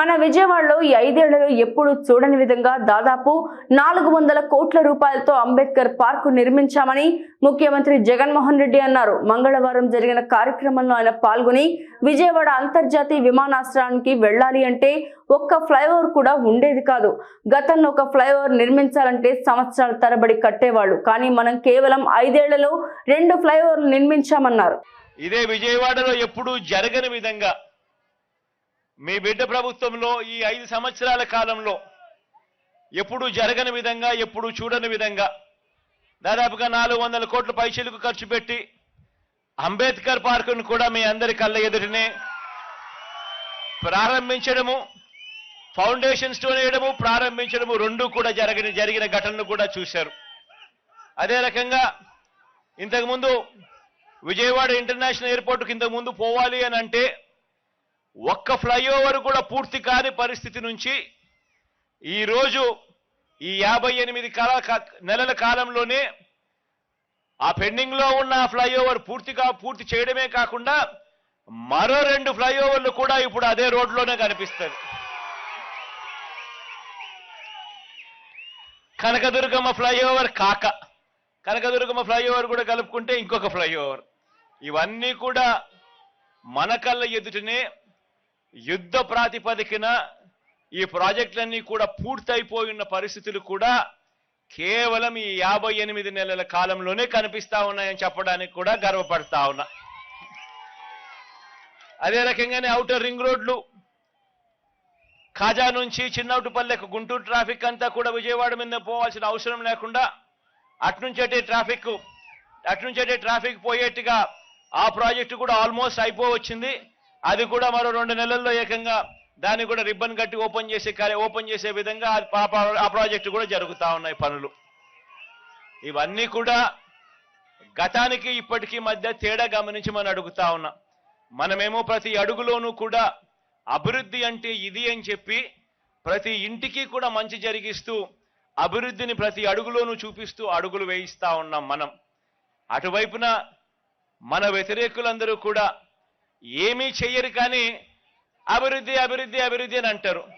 మన విజయవాడలో ఈ ఐదేళ్ళలో ఎప్పుడు చూడని విధంగా దాదాపు నాలుగు వందల కోట్ల రూపాయలతో అంబేద్కర్ పార్కు నిర్మించామని ముఖ్యమంత్రి జగన్మోహన్ రెడ్డి అన్నారు. మంగళవారం జరిగిన కార్యక్రమంలో ఆయన పాల్గొని విజయవాడ అంతర్జాతీయ విమానాశ్రయానికి వెళ్ళాలి అంటే ఒక్క ఫ్లైఓవర్ కూడా ఉండేది కాదు. గతంలో ఒక ఫ్లైఓవర్ నిర్మించాలంటే సంవత్సరాల తరబడి కట్టేవాళ్ళు. కానీ మనం కేవలం ఐదేళ్ళలో రెండు ఫ్లైఓవర్లు నిర్మించామన్నారు. ఇదే విజయవాడలో ఎప్పుడూ జరగని విధంగా మీ బిడ్డ ప్రభుత్వంలో ఈ ఐదు సంవత్సరాల కాలంలో ఎప్పుడూ జరగని విధంగా ఎప్పుడూ చూడని విధంగా దాదాపుగా నాలుగు వందల కోట్ల పైసలకు ఖర్చు పెట్టి అంబేద్కర్ పార్కును కూడా మీ అందరి కళ్ళ ఎదుటనే ప్రారంభించడము ఫౌండేషన్ స్టోన్ వేయడము ప్రారంభించడము రెండు కూడా జరిగిన జరిగిన ఘటనలు కూడా చూశారు. అదే రకంగా ఇంతకుముందు విజయవాడ ఇంటర్నేషనల్ ఎయిర్పోర్ట్కి ఇంతకుముందు పోవాలి అని అంటే ఒక్క ఫ్లైఓవర్ కూడా పూర్తి కాని పరిస్థితి నుంచి ఈరోజు ఈ యాభై ఎనిమిది కాల నెలల కాలంలోనే ఆ పెండింగ్లో ఉన్న ఆ ఫ్లైఓవర్ పూర్తిగా పూర్తి చేయడమే కాకుండా మరో రెండు ఫ్లైఓవర్లు కూడా ఇప్పుడు అదే రోడ్లోనే కనిపిస్తుంది కనకదుర్గమ్మ ఫ్లైఓవర్ కాక కనకదుర్గమ్మ ఫ్లైఓవర్ కూడా కలుపుకుంటే ఇంకొక ఫ్లైఓవర్. ఇవన్నీ కూడా మన కళ్ళ ఎదుటనే యుద్ధ ప్రాతిపదికన ఈ ప్రాజెక్టులన్నీ కూడా పూర్తయిపోయిన పరిస్థితులు కూడా కేవలం ఈ యాభై ఎనిమిది నెలల కాలంలోనే కనిపిస్తా ఉన్నాయని చెప్పడానికి కూడా గర్వపడతా ఉన్నా. అదే రకంగానే అవుటర్ రింగ్ రోడ్లు ఖాజా నుంచి చిన్నౌటుపల్లెకు గుంటూరు ట్రాఫిక్ అంతా కూడా విజయవాడ మీద పోవాల్సిన అవసరం లేకుండా అట్నుంచి అటే ట్రాఫిక్ అట్నుంచి అటే ట్రాఫిక్ పోయేట్టుగా ఆ ప్రాజెక్టు కూడా ఆల్మోస్ట్ అయిపోవచ్చింది. అది కూడా మరో రెండు నెలల్లో ఏకంగా దాన్ని కూడా రిబ్బన్ కట్టి ఓపెన్ చేసే కార్య ఓపెన్ చేసే విధంగా పా- ఆ ప్రాజెక్టు కూడా జరుగుతా ఉన్నాయి పనులు. ఇవన్నీ కూడా గతానికి ఇప్పటికీ మధ్య తేడా గమనించి మనం అడుగుతా ఉన్నాం. మనమేమో ప్రతి అడుగులోనూ కూడా అభివృద్ధి అంటే ఇది అని చెప్పి ప్రతి ఇంటికి కూడా మంచి జరిగిస్తూ అభివృద్ధిని ప్రతి అడుగులోనూ చూపిస్తూ అడుగులు వేయిస్తూ ఉన్నాం మనం. అటువైపున మన వ్యతిరేకులందరూ కూడా ఏమీ చెయ్యరు కానీ అభివృద్ధి అభివృద్ధి అభివృద్ధి అని అంటారు.